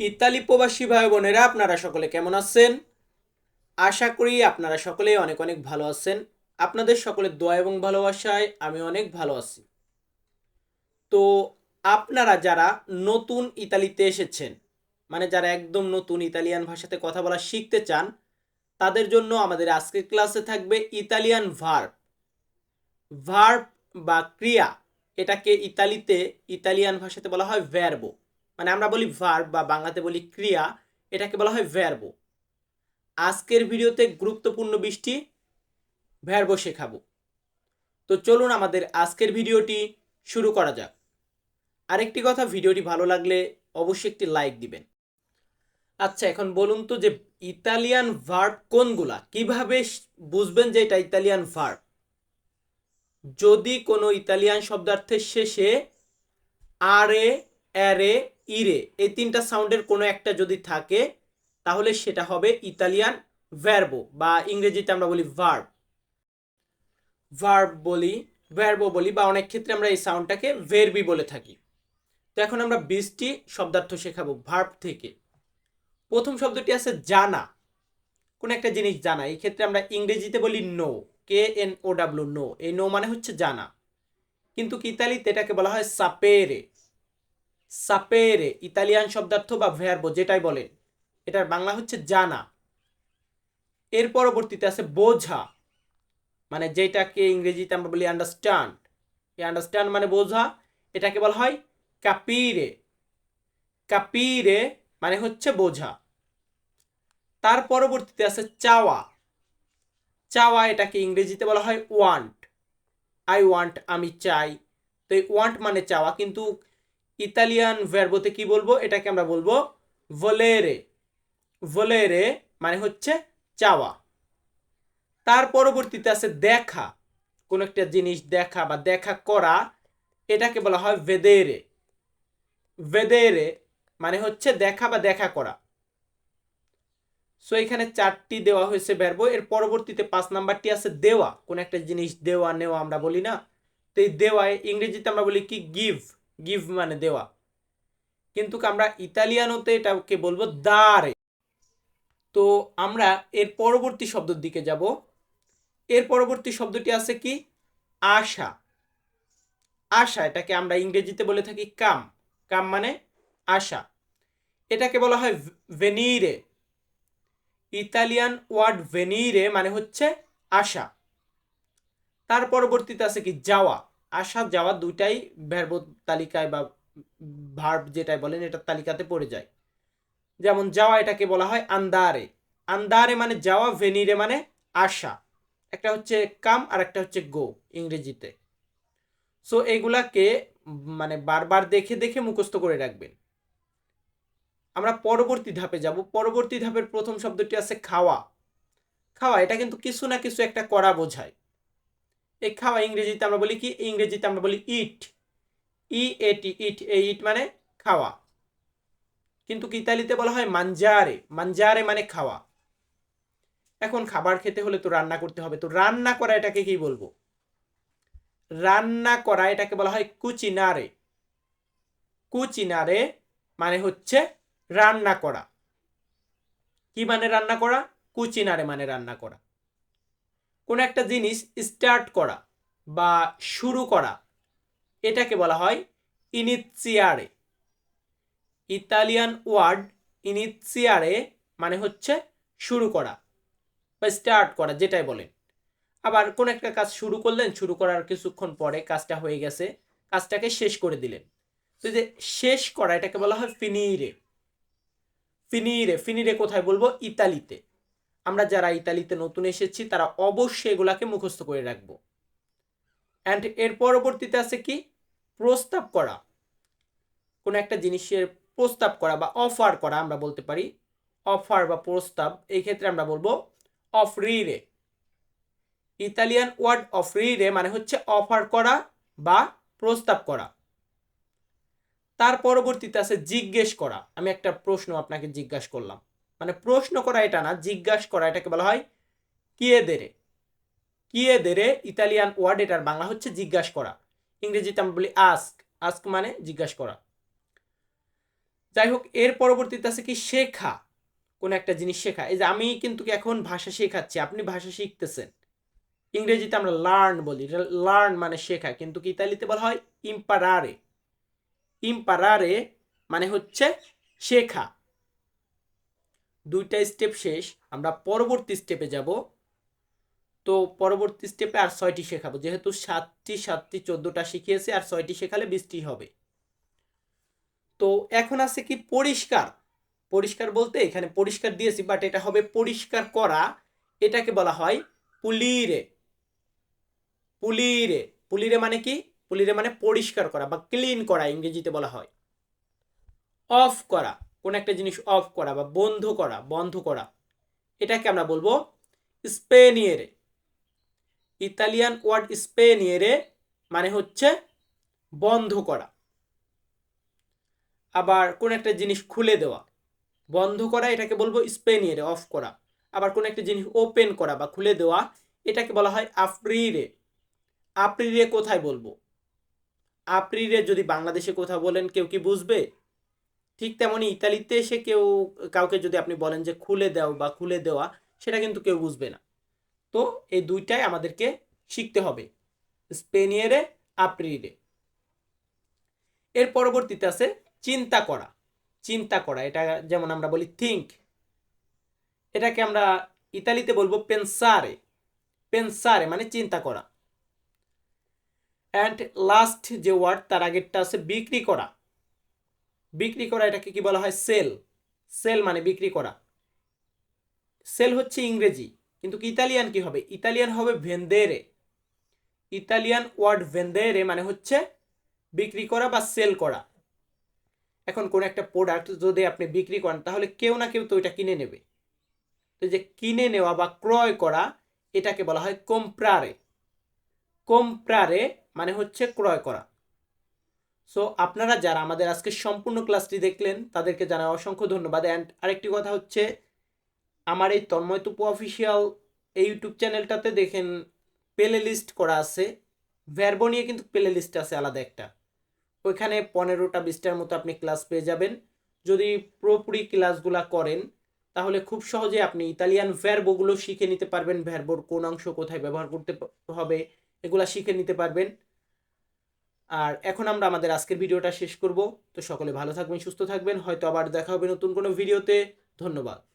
Italy প্রবাসী ভাই বোনেরা, আপনারা সকলে কেমন আছেন? আশা করি আপনারা সকলেই অনেক অনেক ভালো আছেন। আপনাদের সকলের দোয়া এবং ভালোবাসায় আমি অনেক ভালো আছি। তো আপনারা যারা নতুন ইতালিতে এসেছেন মানে যারা একদম নতুন ইতালিয়ান ভাষাতে কথা বলা শিখতে চান, তাদের জন্য আমাদের আজকের ক্লাসে থাকবে ইতালিয়ান ভার্ব। ভার্ব বা ক্রিয়া, এটাকে ইতালিতে, ইতালিয়ান ভাষাতে বলা হয় ভ্যারবো মানে আমরা বলি ভার্ব বা বাংলাতে বলি ক্রিয়া, এটাকে বলা হয় ভ্যারবো আজকের ভিডিওতে গুরুত্বপূর্ণ বৃষ্টি ভ্যারবো শেখাবো। তো চলুন আমাদের আজকের ভিডিওটি শুরু করা যাক। আরেকটি কথা, ভিডিওটি ভালো লাগলে অবশ্যই একটি লাইক দিবেন। আচ্ছা এখন বলুন তো যে ইতালিয়ান ভার্ব কোনগুলা? কীভাবে বুঝবেন যে এটা ইতালিয়ান ভার্ব যদি কোনো ইতালিয়ান শব্দার্থের শেষে আরে, অ্যারে ইরে, এই তিনটা সাউন্ডের কোনো একটা যদি থাকে, তাহলে সেটা হবে ইতালিয়ান ভ্যারবো বা ইংরেজিতে আমরা বলি ভার্ব ভার্ব বলি ভ্যারবো বলি, বা অনেক ক্ষেত্রে আমরা এই সাউন্ডটাকে ভেরবি বলে থাকি। তো এখন আমরা বিশটি শব্দার্থ শেখাবো ভার্ব থেকে। প্রথম শব্দটি আছে জানা। কোন একটা জিনিস জানা। এই ক্ষেত্রে আমরা ইংরেজিতে বলি know K N O W know এই নো মানে হচ্ছে জানা। কিন্তু কি ইতালিতে এটাকে বলা হয় সাপেরে। সাপেরে, ইতালিয়ান শব্দার্থ বা ভ্যারবো যেটাই বলেন, এটার বাংলা হচ্ছে জানা। এর পরবর্তীতে আছে বোঝা মানে যেটাকে ইংরেজিতে আমরা বলি আন্ডারস্ট্যান্ড এই আন্ডারস্ট্যান্ড মানে বোঝা, এটাকে বলা হয় কাপিরে কাপিরে মানে হচ্ছে বোঝা। তার পরবর্তীতে আছে চাওয়া। চাওয়া এটাকে ইংরেজিতে বলা হয় ওয়ান্ট আই ওয়ান্ট আমি চাই। তো এই ওয়ান্ট মানে চাওয়া, কিন্তু ইতালিয়ান ভ্যারবোতে কি বলব? এটাকে আমরা বলব ভোলেরে ভোলেরে মানে হচ্ছে চাওয়া। তার পরবর্তীতে আছে দেখা। কোন একটা জিনিস দেখা বা দেখা করা, এটাকে বলা হয় ভেদেরে ভেদেরে মানে হচ্ছে দেখা বা দেখা করা। সো এখানে চারটি দেওয়া হয়েছে ভ্যারবো এর পরবর্তীতে পাঁচ নাম্বারটি আছে দেওয়া। কোন একটা জিনিস দেওয়া, নেওয়া আমরা বলি না। তো এই দেওয়ায় ইংরেজিতে আমরা বলি কি? গিভ গিভ মানে দেওয়া। কিন্তু আমরা ইতালিয়ানোতে এটাকে বলব দারে তো আমরা এর পরবর্তী শব্দের দিকে যাব। এর পরবর্তী শব্দটি আছে কি? আশা। আশা, এটাকে আমরা ইংরেজিতে বলে থাকি কাম। কাম মানে আশা। এটাকে বলা হয় ভেনিরে। ইতালিয়ান ওয়ার্ড ভেনিরে মানে হচ্ছে আশা। তার পরবর্তীতে আছে কি? যাওয়া। আসা যাওয়া দুইটাই ভ্যারব তালিকায় বা ভার্ব যেটাই বলেন এটার তালিকাতে পড়ে যায়। যেমন যাওয়া এটাকে বলা হয় আন্দারে। আন্দারে মানে যাওয়া ভেনিরে মানে আসা। একটা হচ্ছে কাম আর একটা হচ্ছে গো ইংরেজিতে। সো এগুলাকে মানে বারবার দেখে দেখে মুখস্থ করে রাখবেন। আমরা পরবর্তী ধাপে যাব। পরবর্তী ধাপের প্রথম শব্দটি আছে খাওয়া। খাওয়া, এটা কিন্তু কিছু না কিছু একটা করা বোঝায়। এই খাওয়া ইংরেজিতে আমরা বলি কি? ইংরেজিতে আমরা বলি ইট ই এটি ইট এই ইট মানে খাওয়া। কিন্তু ইতালিতে বলা হয়? মানজারে মানজারে মানে খাওয়া। এখন খাবার খেতে হলে তো রান্না করতে হবে। তো রান্না করা এটাকে কি বলব? রান্না করা এটাকে বলা হয় কুচিনারে কুচিনারে মানে হচ্ছে রান্না করা। কি মানে রান্না করা? কুচিনারে মানে রান্না করা। কোন একটা জিনিস স্টার্ট করা বা শুরু করা, এটাকে বলা হয় ইনিৎসিয়ারে ইতালিয়ান ওয়ার্ড ইনিৎসিয়ারে মানে হচ্ছে শুরু করা বা স্টার্ট করা, যেটাই বলেন। আবার কোন একটা কাজ শুরু করলেন, শুরু করার কিছুক্ষণ পরে কাজটা হয়ে গেছে, কাজটাকে শেষ করে দিলেন। তো যে শেষ করা, এটাকে বলা হয় ফিনিরে ফিনিরে ফিনিরে কোথায় বলব? ইতালিতে। আমরা যারা ইতালিতে নতুন এসেছি, তারা অবশ্যই এগুলাকে মুখস্থ করে রাখব। অ্যান্ড এর পরবর্তীতে আছে কি? প্রস্তাব করা। কোনো একটা জিনিসের প্রস্তাব করা বা অফার করা, আমরা বলতে পারি। অফার বা প্রস্তাব, এই ক্ষেত্রে আমরা বলব অফরিরে ইতালিয়ান ওয়ার্ড অফরিরে মানে হচ্ছে অফার করা বা প্রস্তাব করা। তার পরবর্তীতে আছে জিজ্ঞেস করা। আমি একটা প্রশ্ন আপনাকে জিজ্ঞাসা করলাম। মানে প্রশ্ন করা এটা না, জিজ্ঞাসা করা এটাকে বলা হয় কিয়েদেরে কিয়েদেরে ইতালিয়ান ওয়ার্ড এটার বাংলা হচ্ছে জিজ্ঞাসা করা। ইংরেজিতে আমরা বলি আস্ক আস্ক মানে জিজ্ঞাসা করা। যাই হোক, এর পরবর্তীতে আছে কি শেখা। কোন একটা জিনিস শেখা। এই যে আমি কিন্তু এখন ভাষা শেখাচ্ছি, আপনি ভাষা শিখতেছেন। ইংরেজিতে আমরা লার্ন বলি। লার্ন মানে শেখা। কিন্তু কি ইতালিতে বলা হয় ইম্পারারে ইম্পারারে মানে হচ্ছে শেখা। দুইটা স্টেপ শেষ, আমরা পরবর্তী স্টেপে যাব। তো পরবর্তী স্টেপে আর ছয়টি শেখাবো, যেহেতু সাতটি সাতটি চোদ্দোটা শিখিয়েছে, আর ছয়টি শেখালে বৃষ্টি হবে। তো এখন আছে কি পরিষ্কার? পরিষ্কার বলতে এখানে পরিষ্কার দিয়েছি বাট এটা হবে পরিষ্কার করা। এটাকে বলা হয় পুলিরে। পুলিরে। পুলিরে মানে কি? পুলিরে মানে পরিষ্কার করা বা ক্লিন করা, ইংরেজিতে বলা হয়। অফ করা। কোন একটা জিনিস অফ করা বা বন্ধ করা বন্ধ করা, এটাকে আমরা বলব স্পেনিয়েরে। ইতালিয়ান ওয়ার্ড স্পেনিয়েরে মানে হচ্ছে বন্ধ করা। আবার কোন একটা জিনিস খুলে দেওয়া, বন্ধ করা, এটাকে বলব স্পেনিয়েরে অফ করা। আবার কোন একটা জিনিস ওপেন করা বা খুলে দেওয়া, এটাকে বলা হয় আফ্রিরে আপ্রিরে কোথায় বলব? আপ্রিরে যদি বাংলাদেশে কোথাও বলেন, কেউ কি বুঝবে? ঠিক তেমনই ইতালিতে এসে কেউ, কাউকে যদি আপনি বলেন যে খুলে দাও বা খুলে দেওয়া, সেটা কিন্তু কেউ বুঝবে না। তো এই দুইটাই আমাদেরকে শিখতে হবে, স্পেনিয়েরে আপ্রিরে এর পরবর্তীতে আছে চিন্তা করা। চিন্তা করা, এটা যেমন আমরা বলি থিঙ্ক এটাকে আমরা ইতালিতে বলব পেনসারে পেনসারে মানে চিন্তা করা। অ্যান্ড লাস্ট যে ওয়ার্ড তার আগেরটা আছে বিক্রি করা। বিক্রি করা এটাকে কি বলা হয়? সেল। সেল মানে বিক্রি করা। সেল হচ্ছে ইংরেজি, কিন্তু ইতালিয়ান কি হবে? ইতালিয়ান হবে ভেন্দেরে ইতালিয়ান ওয়ার্ড ভেন্দেরে মানে হচ্ছে বিক্রি করা বা সেল করা। এখন কোন একটা প্রোডাক্ট যদি আপনি বিক্রি করেন, তাহলে কেউ না কেউ তো এটা কিনে নেবে। তো যে কিনে নেওয়া বা ক্রয় করা, এটাকে বলা হয় কোম্প্রারে কোম্প্রারে মানে হচ্ছে ক্রয় করা। সো আপনারা যারা আমাদের আজকে সম্পূর্ণ ক্লাসটি দেখলেন, তাদেরকে জানাই অসংখ্য ধন্যবাদ। অ্যান্ড আরেকটি কথা হচ্ছে, আমার এই তন্ময় তুপু অফিসিয়াল এই ইউটিউব চ্যানেলটাতে দেখেন প্লে লিস্ট করা আছে। ভ্যারবো নিয়ে কিন্তু প্লে লিস্ট আছে আলাদা একটা। ওইখানে পনেরোটা, বিশটার মতো আপনি ক্লাস পেয়ে যাবেন। যদি পুরোপুরি ক্লাসগুলা করেন, তাহলে খুব সহজে আপনি ইতালিয়ান ভ্যারবোগুলো শিখে নিতে পারবেন। ভ্যারবোর কোন অংশ কোথায় ব্যবহার করতে হবে, এগুলা শিখে নিতে পারবেন। আর এখন আমরা আমাদের আজকের ভিডিওটা শেষ করব। তো সকলে ভালো থাকবেন, সুস্থ থাকবেন। হয়তো আবার দেখা হবে নতুন কোনো ভিডিওতে। ধন্যবাদ।